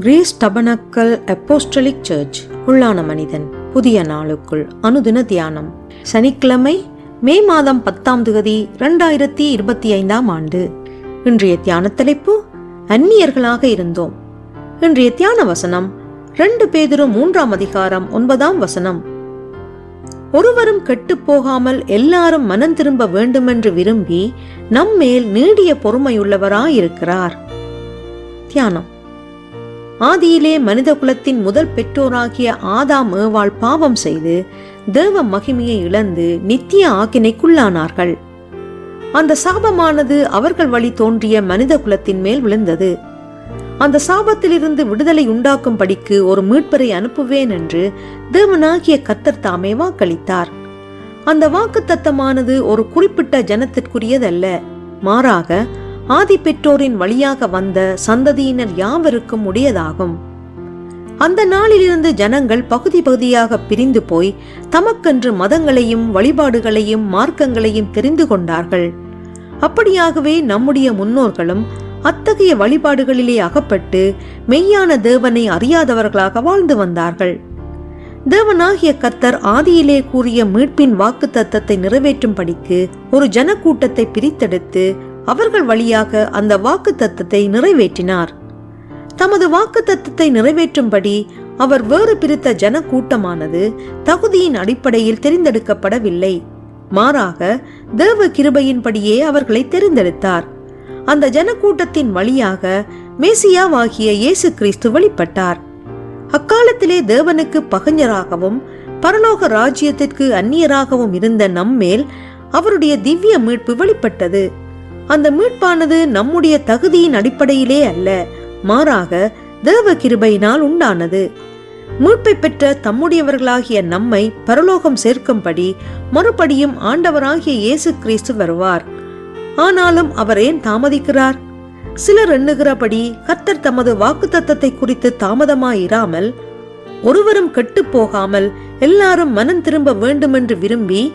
Grace tabernacle apostolic search உள்ளான மனிதன் புதிய நாளுக்குள் அனுதின தியானம். சனிக்கிழமை மே மாதம் பத்தாம் தேதி இரண்டாயிரத்தி இருபத்தி ஐந்தாம் ஆண்டு. இன்றைய தியான தலைப்பு அந்நியர்களாக இருந்தோம். இன்றைய தியான வசனம் ரெண்டு பேதிரும் மூன்றாம் அதிகாரம் ஒன்பதாம் வசனம். ஒருவரும் கெட்டுப் போகாமல் எல்லாரும் மனம் திரும்ப வேண்டுமென்று விரும்பி நம்மேல் நீடிய பொறுமையுள்ளவராயிருக்கிறார். தியானம். ஆதியிலே மனித குலத்தின் முதல் பெற்றோராகிய ஆதாம் ஏவாள் பாவம் செய்து தேவ மகிமையை இழந்து நித்திய ஆக்கினைக்குள்ளானார்கள். அந்த சாபமானது அவர்கள் வழி தோன்றிய மனித குலத்தின் மேல் விழுந்தது. அந்த சாபத்திலிருந்து விடுதலை உண்டாக்கும் படிக்கு ஒரு மீட்பரை அனுப்புவேன் என்று தேவனாகிய கத்தர் தாமே வாக்களித்தார். அந்த வாக்குத்தத்தமானது ஒரு குறிப்பிட்ட ஜனத்திற்குரியதல்ல மாறாக ஆதி பெற்றோரின் வழியாக வந்த சந்ததியினர் யாவருக்கும் உடையதாகும். அந்த நாளிலிருந்து ஜனங்கள் பகுதி பகுதியாக பிரிந்து போய் தமக்கென்று மதங்களையும் வழிபாடுகளையும் மார்க்கங்களையும் தெரிந்து கொண்டார்கள். அப்படியாகவே நம்முடைய முன்னோர்களும் அத்தகைய வழிபாடுகளிலே அகப்பட்டு மெய்யான தேவனை அறியாதவர்களாக வாழ்ந்து வந்தார்கள். தேவனாகிய கர்த்தர் ஆதியிலே கூறிய மீட்பின் வாக்கு தத்தத்தை நிறைவேற்றும்படிக்கு ஒரு ஜனக்கூட்டத்தை பிரித்தெடுத்து அவர்கள் வழியாக அந்த வாக்கு தத்தத்தை நிறைவேற்றினார். தமது வாக்கு தத்தத்தை நிறைவேற்றும்படி அவர் வேறு பிரித்த ஜனக்கூட்டமானது தகுதியின் அடிப்படையில் தெரிந்தெடுக்கப்படவில்லை. மாறாக தேவ கிருபையின்படியே அவர்களை தெரிந்தெடுத்தார். அந்த ஜனக்கூட்டத்தின் வழியாக மேசியாவாகிய இயேசு கிறிஸ்து வெளிப்பட்டார். அக்காலத்திலே தேவனுக்கு பகஞ்சராகவும் பரலோக ராஜ்யத்திற்கு அந்நியராகவும் இருந்த நம்மேல் அவருடைய திவ்ய மீட்பு வெளிப்பட்டது. அந்த மீட்பானது நம்முடைய தகுதியின் அடிப்படையிலே அல்ல மாறாக தேவ கிருபையினால் உண்டானது. மீட்பை பெற்ற தம்முடையவர்களாகிய நம்மை பரலோகம் சேர்க்கும்படி மறுபடியும் ஆண்டவராகிய இயேசு கிறிஸ்து வருவார். ஆனாலும் அவர் ஏன் தாமதிக்கிறார்? சிலர் எண்ணுகிறபடி கர்த்தர் தமது வாக்குத்தத்தத்தை குறித்து தாமதமாயிராமல் ஒருவரும் கெட்டுப் போகாமல் எல்லாரும் மனம் திரும்ப வேண்டுமென்று விரும்பி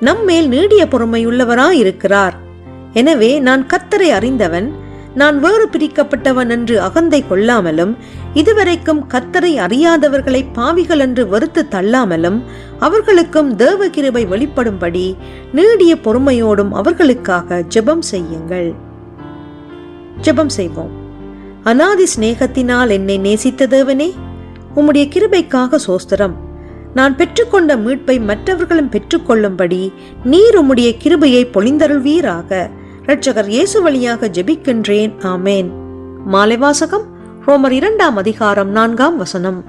நம்மேல் நீடிய பொறுமையுள்ளவராயிருக்கிறார். எனவே நான் கத்தரை அறிந்தவன் நான் வேறு பிரிக்கப்பட்டவன் என்று அகந்தை கொள்ளாமலும் இதுவரைக்கும் கத்தரை அறியாதவர்களை பாவிகள் என்று வெறுத்து தள்ளாமலும் அவர்களுக்கும் தேவ கிருபை வெளிப்படும்படி நீடிய பொறுமையோடும் அவர்களுக்காக ஜெபம் செய்யுங்கள். ஜெபம் செய்வோம். அனாதி சிநேகத்தினால் என்னை நேசித்த தேவனே உம்முடைய கிருபைக்காக சோஸ்திரம். நான் பெற்றுக்கொண்ட மீட்பை மற்றவர்களும் பெற்றுக்கொள்ளும்படி நீர் உம்முடைய கிருபையை பொழிந்தருள்வீராக. இரட்சகர் இயேசு வழியாக ஜெபிக்கின்றேன். ஆமேன். மாலை வாசகம் ரோமர் இரண்டாம் அதிகாரம் நான்காம் வசனம்.